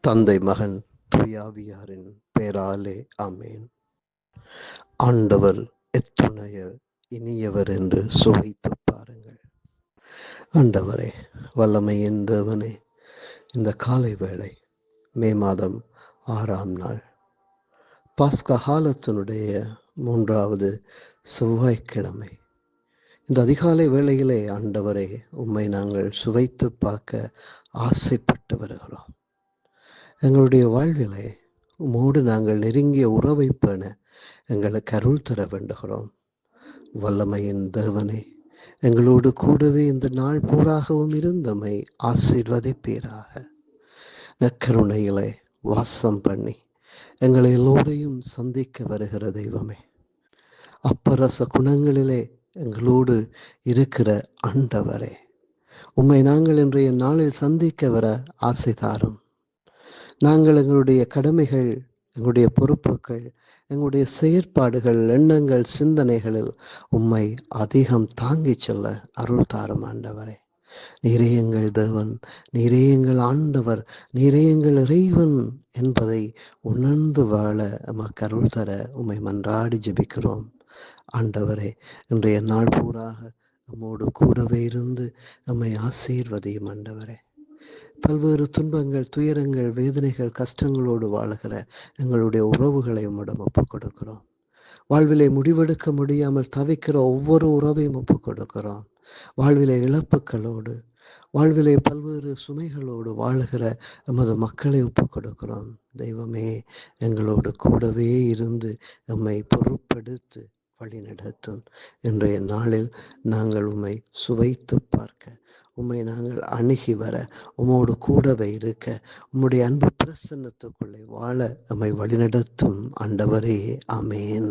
தந்தை மகன் துயாவியாரின் பேராலே ஆமேன். ஆண்டவர் எத்துணைய இனியவர் என்று சுவைத்து பாருங்கள். ஆண்டவரே வல்லமை என்றவனே இந்த காலை வேளை மே மாதம் ஆறாம் நாள். பாஸ்கா காலத்தினுடைய மூன்றாவது செவ்வாய்க்கிழமை. இந்த அதிகாலை வேளையிலே ஆண்டவரே உம்மை நாங்கள் சுவைத்து பார்க்க ஆசைப்பட்டு வருகிறோம். எங்களுடைய வாழ்விலே உம்மோடு நாங்கள் நெருங்கிய உறவை பேண எங்களுக்கு அருள் தர வேண்டுகிறோம். வல்லமையின் தேவனே எங்களோடு கூடவே இந்த நாள் பூராகவும் இருந்தமை ஆசீர்வதிப்பீராக. நற்கருணையிலே வாசம் பண்ணி எங்களை எல்லோரையும் சந்திக்க வருகிற தெய்வமே அப்பரச குணங்களிலே எங்களோடு இருக்கிற ஆண்டவரே உம்மை நாங்கள் இன்றைய நாளில் சந்திக்க வர ஆசை தாரும் நாங்கள் எங்களுடைய கடமைகள் எங்களுடைய பொறுப்புகள் எங்களுடைய செயற்பாடுகள் எண்ணங்கள் சிந்தனைகளில் உம்மை அதிகம் தாங்கிச் செல்ல அருள் தாரும் ஆண்டவரே. நீரே எங்கள் தேவன் நீரே எங்கள் ஆண்டவர் நீரே எங்கள் இறைவன் என்பதை உணர்ந்து வாழ எமக்கு அருள் தர உம்மை மன்றாடி ஜெபிக்கிறோம். ஆண்டவரே இன்றைய நாள் பூராக நம்மோடு கூடவே இருந்து நம்மை ஆசீர்வதியும் ஆண்டவரே. பல்வேறு துன்பங்கள் துயரங்கள் வேதனைகள் கஷ்டங்களோடு வாழுகிற எங்களுடைய உறவுகளை உம்மிடம் ஒப்புக் கொடுக்கிறோம். வாழ்விலே முடிவெடுக்க முடியாமல் தவிக்கிற ஒவ்வொரு உறவையும் ஒப்புக் கொடுக்கிறோம். வாழ்விலே இழப்புகளோடு வாழ்விலே பல்வேறு சுமைகளோடு வாழுகிற எமது மக்களை ஒப்புக் கொடுக்கிறோம். தெய்வமே எங்களோடு கூடவே இருந்து எம்மை பொருட்படுத்து வழி நடத்தும் இன்றைய நாளில் நாங்கள் உம்மை சுவைத்து பார்க்க உம்மை நாங்கள் அணுகி வர உம்மோடு கூடவே இருக்க உம்முடைய அன்பு பிரசன்னத்துக்குள்ளே வாழ நம்மை வழிநடத்தும் ஆண்டவரே. அமேன்